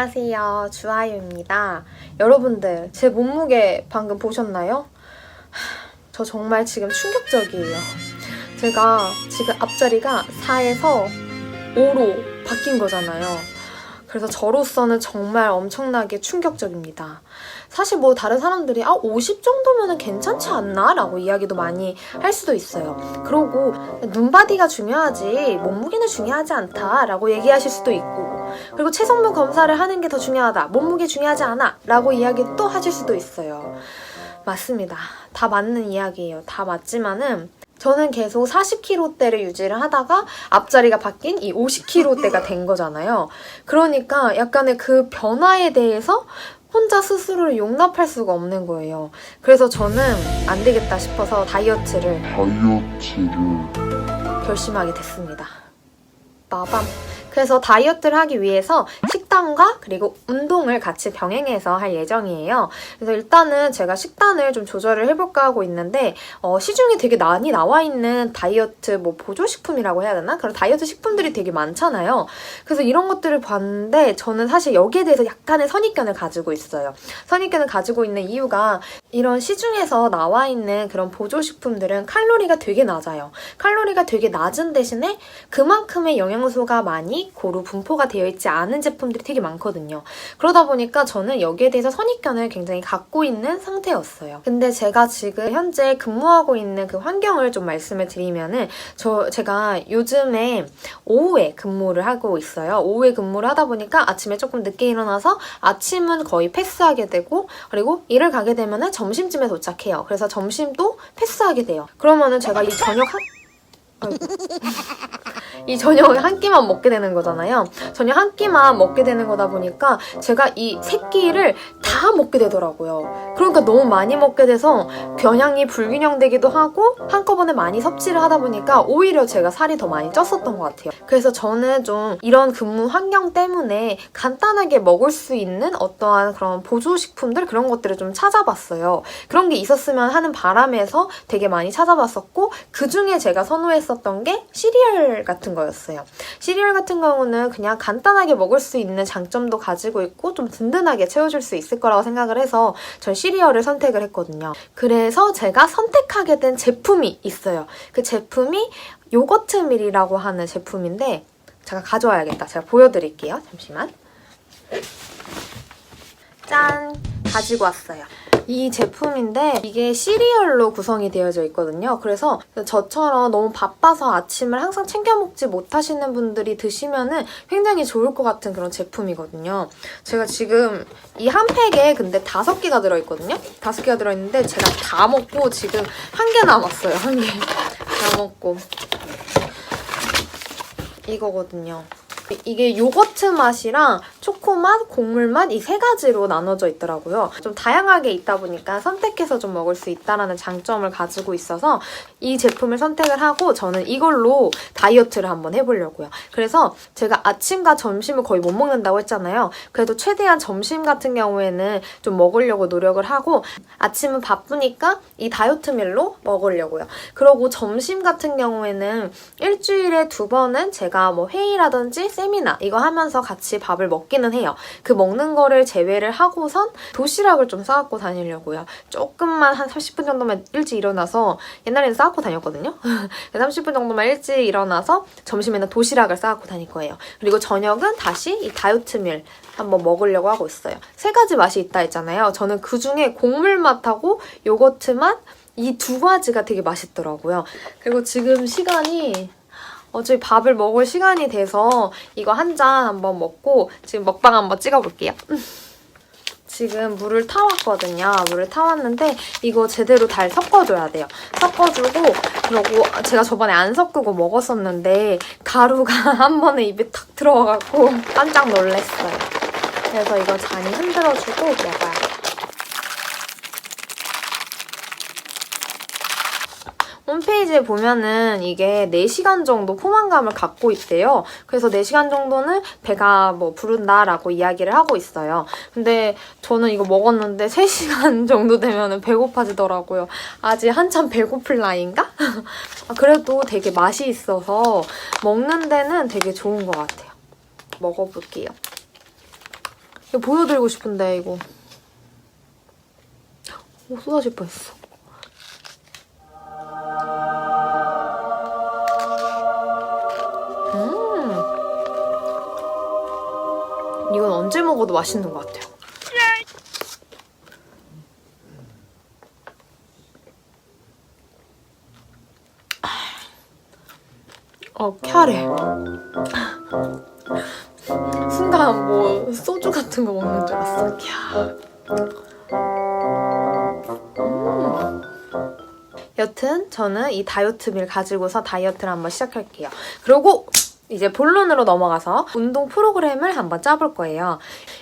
안녕하세요. 주아유입니다. 여러분들, 제 몸무게 방금 보셨나요? 하, 저 정말 지금 충격적이에요. 제가 지금 앞자리가 4에서 5로 바뀐 거잖아요. 그래서 저로서는 정말 엄청나게 충격적입니다. 사실 뭐 다른 사람들이 아, 50 정도면 괜찮지 않나? 라고 이야기도 많이 할 수도 있어요. 그러고 눈바디가 중요하지 몸무게는 중요하지 않다 라고 얘기하실 수도 있고 그리고 체성분 검사를 하는 게 더 중요하다 몸무게 중요하지 않아? 라고 이야기 또 하실 수도 있어요. 맞습니다. 다 맞는 이야기예요. 다 맞지만은 저는 계속 40kg대를 유지를 하다가 앞자리가 바뀐 이 50kg대가 된 거잖아요. 그러니까 약간의 그 변화에 대해서 혼자 스스로를 용납할 수가 없는 거예요. 그래서 저는 안 되겠다 싶어서 다이어트를 다이어트를 결심하게 됐습니다. 마밤. 그래서 다이어트를 하기 위해서 식 단과 그리고 운동을 같이 병행해서 할 예정이에요. 그래서 일단은 제가 식단을 좀 조절을 해볼까 하고 있는데 어, 시중에 되게 많이 나와 있는 다이어트 뭐 보조식품이라고 해야 되나? 그런 다이어트 식품들이 되게 많잖아요. 그래서 이런 것들을 봤는데 저는 사실 여기에 대해서 약간의 선입견을 가지고 있어요. 선입견을 가지고 있는 이유가 이런 시중에서 나와 있는 그런 보조식품들은 칼로리가 되게 낮아요. 칼로리가 되게 낮은 대신에 그만큼의 영양소가 많이 고루 분포가 되어 있지 않은 제품들이 되게 많거든요. 그러다 보니까 저는 여기에 대해서 선입견을 굉장히 갖고 있는 상태였어요. 근데 제가 지금 현재 근무하고 있는 그 환경을 좀 말씀을 드리면은 저 제가 요즘에 오후에 근무를 하고 있어요. 오후에 근무를 하다 보니까 아침에 조금 늦게 일어나서 아침은 거의 패스하게 되고 그리고 일을 가게 되면은 점심쯤에 도착해요. 그래서 점심도 패스하게 돼요. 그러면은 제가 이 저녁 한 아이고. 이 저녁 한 끼만 먹게 되는 거잖아요. 저녁 한 끼만 먹게 되는 거다 보니까 제가 이 세 끼를 다 먹게 되더라고요. 그러니까 너무 많이 먹게 돼서 변양이 불균형되기도 하고 한꺼번에 많이 섭취를 하다 보니까 오히려 제가 살이 더 많이 쪘었던 것 같아요. 그래서 저는 좀 이런 근무 환경 때문에 간단하게 먹을 수 있는 어떠한 그런 보조식품들 그런 것들을 좀 찾아봤어요. 그런 게 있었으면 하는 바람에서 되게 많이 찾아봤었고 그 중에 제가 선호했었던 게 시리얼 같은 거였어요. 시리얼 같은 경우는 그냥 간단하게 먹을 수 있는 장점도 가지고 있고 좀 든든하게 채워줄 수 있을 거라고 생각을 해서 전 시리얼을 선택을 했거든요. 그래서 제가 선택하게 된 제품이 있어요. 그 제품이 요거트 밀이라고 하는 제품인데 제가 가져와야겠다. 제가 보여드릴게요. 잠시만. 짠! 가지고 왔어요. 이 제품인데 이게 시리얼로 구성이 되어져 있거든요. 그래서 저처럼 너무 바빠서 아침을 항상 챙겨 먹지 못하시는 분들이 드시면은 굉장히 좋을 것 같은 그런 제품이거든요. 제가 지금 이 한 팩에 근데 다섯 개가 들어있거든요. 다섯 개가 들어있는데 제가 다 먹고 지금 한 개 남았어요. 한 개. 다 먹고. 이거거든요. 이게 요거트 맛이랑 초코 맛, 곡물 맛 이 세 가지로 나눠져 있더라고요. 좀 다양하게 있다 보니까 선택해서 좀 먹을 수 있다라는 장점을 가지고 있어서 이 제품을 선택을 하고 저는 이걸로 다이어트를 한번 해보려고요. 그래서 제가 아침과 점심을 거의 못 먹는다고 했잖아요. 그래도 최대한 점심 같은 경우에는 좀 먹으려고 노력을 하고 아침은 바쁘니까 이 다이어트 밀로 먹으려고요. 그리고 점심 같은 경우에는 일주일에 두 번은 제가 뭐 회의라든지 세미나 이거 하면서 같이 밥을 먹기는 해요. 그 먹는 거를 제외를 하고선 도시락을 좀 싸갖고 다니려고요. 조금만 한 30분 정도만 일찍 일어나서 옛날에는 싸갖고 다녔거든요. 30분 정도만 일찍 일어나서 점심에는 도시락을 싸갖고 다닐 거예요. 그리고 저녁은 다시 이 다이어트 밀 한번 먹으려고 하고 있어요. 세 가지 맛이 있다 했잖아요. 저는 그 중에 곡물 맛하고 요거트 맛 이 두 가지가 되게 맛있더라고요. 그리고 지금 시간이 어차피 밥을 먹을 시간이 돼서 이거 한 잔 한번 먹고 지금 먹방 한번 찍어볼게요. 지금 물을 타왔거든요. 물을 타왔는데 이거 제대로 잘 섞어줘야 돼요. 섞어주고 그리고 제가 저번에 안 섞고 먹었었는데 가루가 한 번에 입에 탁 들어와갖고 깜짝 놀랐어요. 그래서 이거 잔이 흔들어주고 먹어야 돼요. 홈페이지에 보면은 이게 4시간 정도 포만감을 갖고 있대요. 그래서 4시간 정도는 배가 뭐 부른다라고 이야기를 하고 있어요. 근데 저는 이거 먹었는데 3시간 정도 되면은 배고파지더라고요. 아직 한참 배고플 나이인가? 아, 그래도 되게 맛이 있어서 먹는 데는 되게 좋은 것 같아요. 먹어볼게요. 이거 보여드리고 싶은데 이거 오 쏟아질 뻔했어. 언제 먹어도 맛있는 것 같아요. 어, 캬해. 순간 뭐 소주 같은 거 먹는 줄 알았어. 캬. 음. 여튼 저는 이 다이어트 밀 가지고서 다이어트를 한번 시작할게요. 그리고 이제 본론으로 넘어가서 운동 프로그램을 한번 짜볼 거예요.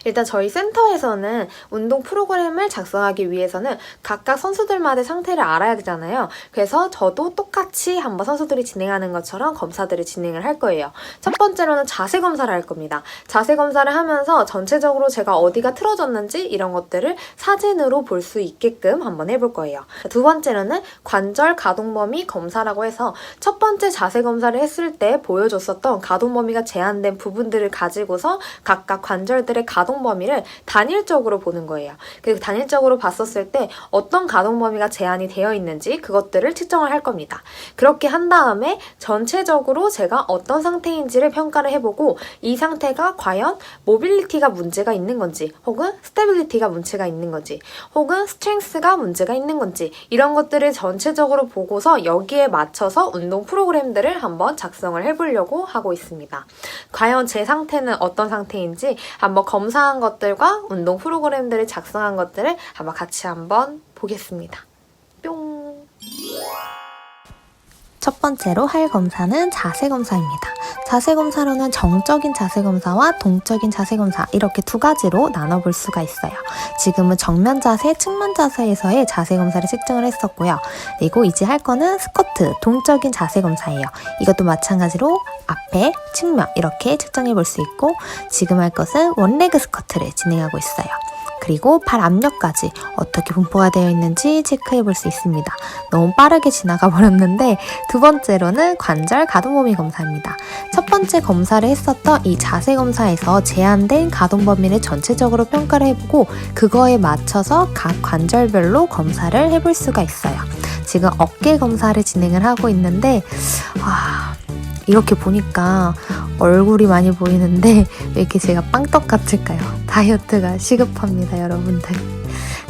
일단 저희 센터에서는 운동 프로그램을 작성하기 위해서는 각각 선수들마다의 상태를 알아야 되잖아요. 그래서 저도 똑같이 한번 선수들이 진행하는 것처럼 검사들을 진행을 할 거예요. 첫 번째로는 자세 검사를 할 겁니다. 자세 검사를 하면서 전체적으로 제가 어디가 틀어졌는지 이런 것들을 사진으로 볼 수 있게끔 한번 해볼 거예요. 두 번째로는 관절 가동 범위 검사라고 해서 첫 번째 자세 검사를 했을 때 보여줬었던 가동 범위가 제한된 부분들을 가지고서 각각 관절들의 가동 범위를 단일적으로 보는 거예요. 그리고 단일적으로 봤었을 때 어떤 가동 범위가 제한이 되어 있는지 그것들을 측정을 할 겁니다. 그렇게 한 다음에 전체적으로 제가 어떤 상태인지를 평가를 해보고 이 상태가 과연 모빌리티가 문제가 있는 건지 혹은 스테빌리티가 문제가 있는 건지 혹은 스트렝스가 문제가 있는 건지 이런 것들을 전체적으로 보고서 여기에 맞춰서 운동 프로그램들을 한번 작성을 해보려고 하고 있습니다. 과연 제 상태는 어떤 상태인지 한번 검사 한 것들과 운동 프로그램들을 작성한 것들을 한번 같이 한번 보겠습니다. 뿅. 첫 번째로 할 검사는 자세 검사입니다. 자세 검사로는 정적인 자세 검사와 동적인 자세 검사 이렇게 두 가지로 나눠볼 수가 있어요. 지금은 정면 자세, 측면 자세에서의 자세 검사를 측정을 했었고요. 그리고 이제 할 거는 스쿼트, 동적인 자세 검사예요. 이것도 마찬가지로 앞에, 측면 이렇게 측정해 볼 수 있고 지금 할 것은 원레그 스쿼트를 진행하고 있어요. 그리고 발 압력까지 어떻게 분포가 되어 있는지 체크해 볼 수 있습니다. 너무 빠르게 지나가 버렸는데 두 번째로는 관절 가동 범위 검사입니다. 첫 번째 검사를 했었던 이 자세 검사에서 제한된 가동 범위를 전체적으로 평가를 해보고 그거에 맞춰서 각 관절별로 검사를 해볼 수가 있어요. 지금 어깨 검사를 진행을 하고 있는데 아, 이렇게 보니까 얼굴이 많이 보이는데 왜 이렇게 제가 빵떡 같을까요? 다이어트가 시급합니다, 여러분들.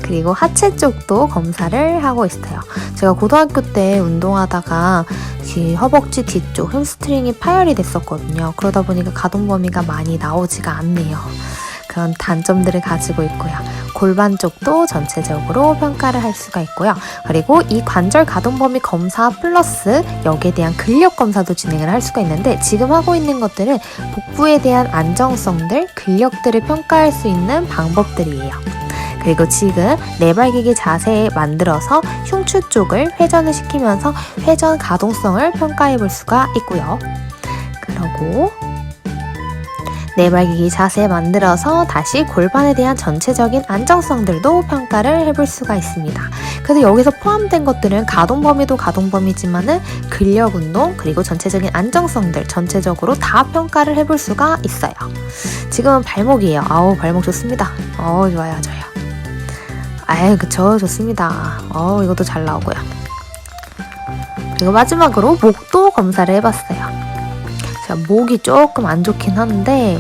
그리고 하체 쪽도 검사를 하고 있어요. 제가 고등학교 때 운동하다가 이 허벅지 뒤쪽 햄스트링이 파열이 됐었거든요. 그러다 보니까 가동 범위가 많이 나오지가 않네요. 그런 단점들을 가지고 있고요. 골반 쪽도 전체적으로 평가를 할 수가 있고요. 그리고 이 관절 가동 범위 검사 플러스 여기에 대한 근력 검사도 진행을 할 수가 있는데 지금 하고 있는 것들은 복부에 대한 안정성들, 근력들을 평가할 수 있는 방법들이에요. 그리고 지금 네발기기 자세에 만들어서 흉추 쪽을 회전을 시키면서 회전 가동성을 평가해 볼 수가 있고요. 그리고 네발기기 자세 만들어서 다시 골반에 대한 전체적인 안정성들도 평가를 해볼 수가 있습니다. 그래서 여기서 포함된 것들은 가동 범위도 가동 범위지만은 근력 운동 그리고 전체적인 안정성들 전체적으로 다 평가를 해볼 수가 있어요. 지금은 발목이에요. 아우 발목 좋습니다. 어 좋아요 좋아요. 아유 그쵸 좋습니다. 어 이것도 잘 나오고요. 그리고 마지막으로 목도 검사를 해봤어요. 제가 목이 조금 안 좋긴 한데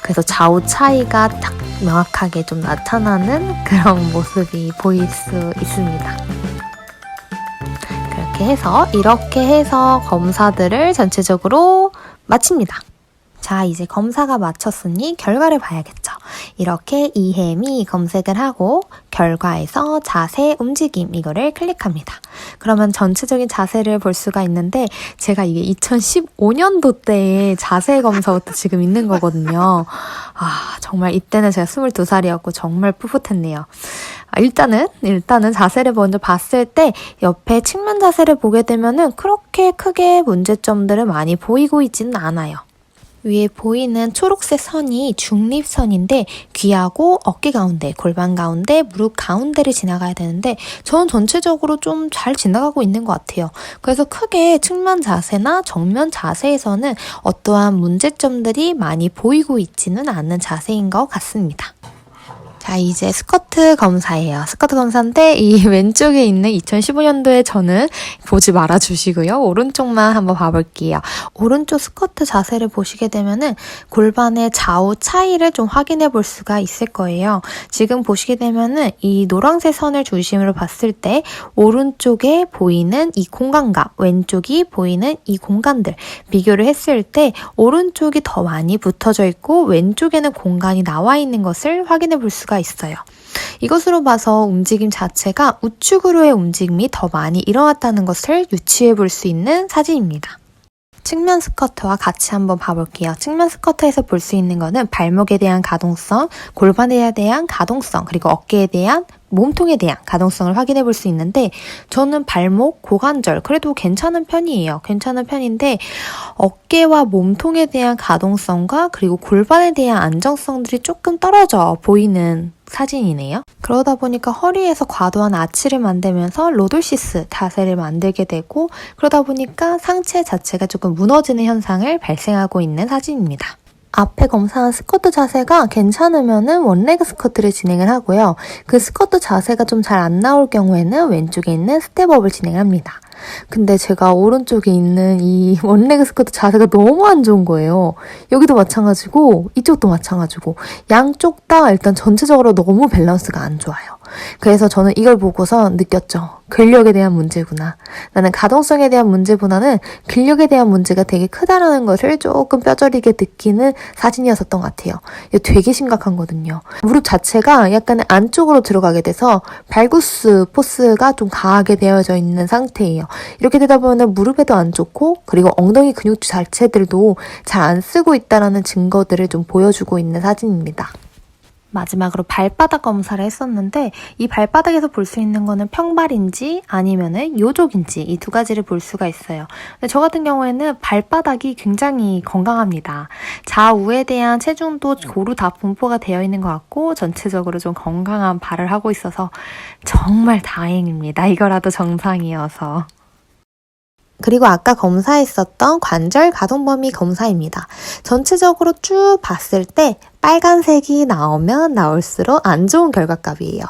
그래서 좌우 차이가 딱 명확하게 좀 나타나는 그런 모습이 보일 수 있습니다. 그렇게 해서 이렇게 해서 검사들을 전체적으로 마칩니다. 자, 이제 검사가 마쳤으니 결과를 봐야겠죠. 이렇게 이햄이 검색을 하고 결과에서 자세 움직임 이거를 클릭합니다. 그러면 전체적인 자세를 볼 수가 있는데 제가 이게 2015년도 때의 자세 검사부터 지금 있는 거거든요. 아, 정말 이때는 제가 22살이었고 정말 풋풋했네요. 아, 일단은 일단은 자세를 먼저 봤을 때 옆에 측면 자세를 보게 되면은 그렇게 크게 문제점들을 많이 보이고 있지는 않아요. 위에 보이는 초록색 선이 중립선인데 귀하고 어깨 가운데, 골반 가운데, 무릎 가운데를 지나가야 되는데 저는 전체적으로 좀 잘 지나가고 있는 것 같아요. 그래서 크게 측면 자세나 정면 자세에서는 어떠한 문제점들이 많이 보이고 있지는 않은 자세인 것 같습니다. 자, 이제 스커트 검사예요. 스커트 검사인데 이 왼쪽에 있는 2015년도에 저는 보지 말아 주시고요. 오른쪽만 한번 봐볼게요. 오른쪽 스커트 자세를 보시게 되면은 골반의 좌우 차이를 좀 확인해 볼 수가 있을 거예요. 지금 보시게 되면은 이 노란색 선을 중심으로 봤을 때 오른쪽에 보이는 이 공간과 왼쪽이 보이는 이 공간들 비교를 했을 때 오른쪽이 더 많이 붙어져 있고 왼쪽에는 공간이 나와 있는 것을 확인해 볼 수가 있어요. 이것으로 봐서 움직임 자체가 우측으로의 움직임이 더 많이 일어났다는 것을 유추해 볼 수 있는 사진입니다. 측면 스커트와 같이 한번 봐볼게요. 측면 스커트에서 볼 수 있는 거는 발목에 대한 가동성, 골반에 대한 가동성, 그리고 어깨에 대한 몸통에 대한 가동성을 확인해 볼 수 있는데 저는 발목, 고관절 그래도 괜찮은 편이에요. 괜찮은 편인데 어깨와 몸통에 대한 가동성과 그리고 골반에 대한 안정성들이 조금 떨어져 보이는 사진이네요. 그러다 보니까 허리에서 과도한 아치를 만들면서 로돌시스 자세를 만들게 되고 그러다 보니까 상체 자체가 조금 무너지는 현상을 발생하고 있는 사진입니다. 앞에 검사한 스쿼트 자세가 괜찮으면은 원레그 스쿼트를 진행을 하고요. 그 스쿼트 자세가 좀 잘 안 나올 경우에는 왼쪽에 있는 스텝업을 진행합니다. 근데 제가 오른쪽에 있는 이 원레그 스쿼트 자세가 너무 안 좋은 거예요. 여기도 마찬가지고 이쪽도 마찬가지고 양쪽 다 일단 전체적으로 너무 밸런스가 안 좋아요. 그래서 저는 이걸 보고서 느꼈죠. 근력에 대한 문제구나. 나는 가동성에 대한 문제보다는 근력에 대한 문제가 되게 크다라는 것을 조금 뼈저리게 느끼는 사진이었었던 것 같아요. 되게 심각한 거든요. 무릎 자체가 약간 안쪽으로 들어가게 돼서 발구스 포스가 좀 강하게 되어져 있는 상태예요. 이렇게 되다 보면 무릎에도 안 좋고 그리고 엉덩이 근육 자체들도 잘 안 쓰고 있다라는 증거들을 좀 보여주고 있는 사진입니다. 마지막으로 발바닥 검사를 했었는데 이 발바닥에서 볼 수 있는 거는 평발인지 아니면은 요족인지 이 두 가지를 볼 수가 있어요. 근데 저 같은 경우에는 발바닥이 굉장히 건강합니다. 좌우에 대한 체중도 고루 다 분포가 되어 있는 것 같고 전체적으로 좀 건강한 발을 하고 있어서 정말 다행입니다. 이거라도 정상이어서. 그리고 아까 검사했었던 관절 가동 범위 검사입니다. 전체적으로 쭉 봤을 때 빨간색이 나오면 나올수록 안 좋은 결과값이에요.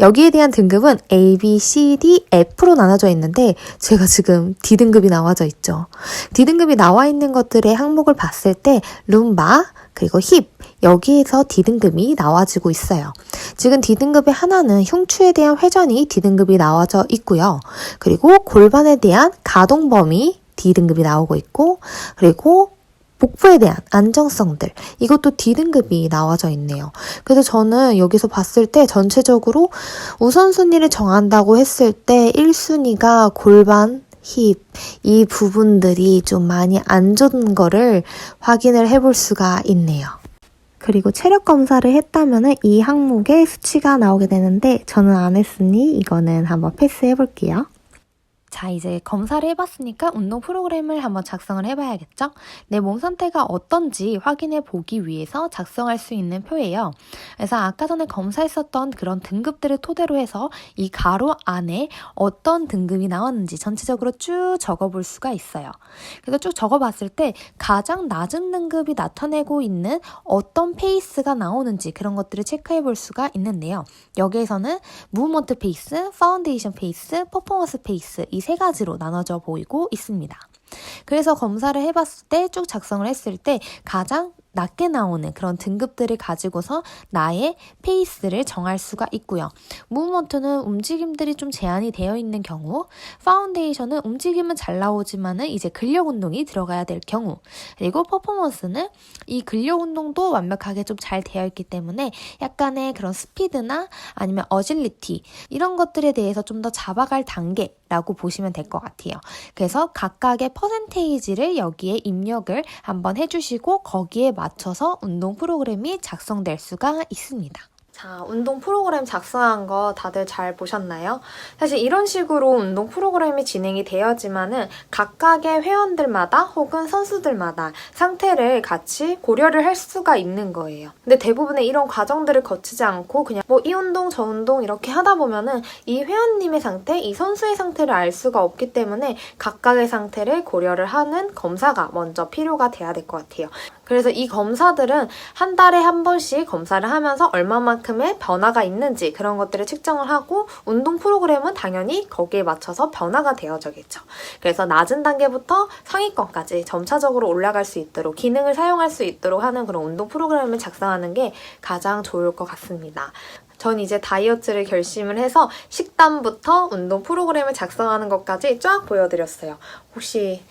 여기에 대한 등급은 A, B, C, D, F로 나눠져 있는데 제가 지금 D등급이 나와져 있죠. D등급이 나와 있는 것들의 항목을 봤을 때 룸바, 그리고 힙, 여기에서 D등급이 나와지고 있어요. 지금 D등급의 하나는 흉추에 대한 회전이 D등급이 나와져 있고요. 그리고 골반에 대한 가동 범위 D등급이 나오고 있고, 그리고 복부에 대한 안정성들 이것도 D등급이 나와져 있네요. 그래서 저는 여기서 봤을 때 전체적으로 우선순위를 정한다고 했을 때 1순위가 골반, 힙, 이 부분들이 좀 많이 안 좋은 거를 확인을 해볼 수가 있네요. 그리고 체력 검사를 했다면 이 항목에 수치가 나오게 되는데 저는 안 했으니 이거는 한번 패스해 볼게요. 자, 이제 검사를 해봤으니까 운동 프로그램을 한번 작성을 해봐야겠죠? 내 몸 상태가 어떤지 확인해 보기 위해서 작성할 수 있는 표예요. 그래서 아까 전에 검사했었던 그런 등급들을 토대로 해서 이 가로 안에 어떤 등급이 나왔는지 전체적으로 쭉 적어볼 수가 있어요. 그래서 쭉 적어봤을 때 가장 낮은 등급이 나타내고 있는 어떤 페이스가 나오는지 그런 것들을 체크해 볼 수가 있는데요. 여기에서는 무브먼트 페이스, 파운데이션 페이스, 퍼포먼스 페이스 이세 가지로 나눠져 보이고 있습니다. 그래서 검사를 해봤을 때 쭉 작성을 했을 때 가장 낮게 나오는 그런 등급들을 가지고서 나의 페이스를 정할 수가 있고요. 무브먼트는 움직임들이 좀 제한이 되어 있는 경우, 파운데이션은 움직임은 잘 나오지만은 이제 근력 운동이 들어가야 될 경우, 그리고 퍼포먼스는 이 근력 운동도 완벽하게 좀 잘 되어 있기 때문에 약간의 그런 스피드나 아니면 어질리티 이런 것들에 대해서 좀 더 잡아갈 단계 라고 보시면 될 것 같아요. 그래서 각각의 퍼센테이지를 여기에 입력을 한번 해주시고 거기에 맞춰서 운동 프로그램이 작성될 수가 있습니다. 자, 운동 프로그램 작성한 거 다들 잘 보셨나요? 사실 이런 식으로 운동 프로그램이 진행이 되어지만은 각각의 회원들마다 혹은 선수들마다 상태를 같이 고려를 할 수가 있는 거예요. 근데 대부분의 이런 과정들을 거치지 않고 그냥 뭐 이 운동 저 운동 이렇게 하다 보면은 이 회원님의 상태, 이 선수의 상태를 알 수가 없기 때문에 각각의 상태를 고려를 하는 검사가 먼저 필요가 돼야 될 것 같아요. 그래서 이 검사들은 한 달에 한 번씩 검사를 하면서 얼마만큼의 변화가 있는지 그런 것들을 측정을 하고 운동 프로그램은 당연히 거기에 맞춰서 변화가 되어져겠죠. 그래서 낮은 단계부터 상위권까지 점차적으로 올라갈 수 있도록 기능을 사용할 수 있도록 하는 그런 운동 프로그램을 작성하는 게 가장 좋을 것 같습니다. 전 이제 다이어트를 결심을 해서 식단부터 운동 프로그램을 작성하는 것까지 쫙 보여드렸어요. 혹시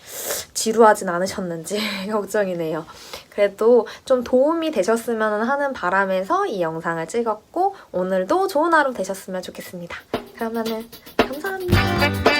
지루하진 않으셨는지 걱정이네요. 그래도 좀 도움이 되셨으면 하는 바람에서 이 영상을 찍었고 오늘도 좋은 하루 되셨으면 좋겠습니다. 그러면은 감사합니다.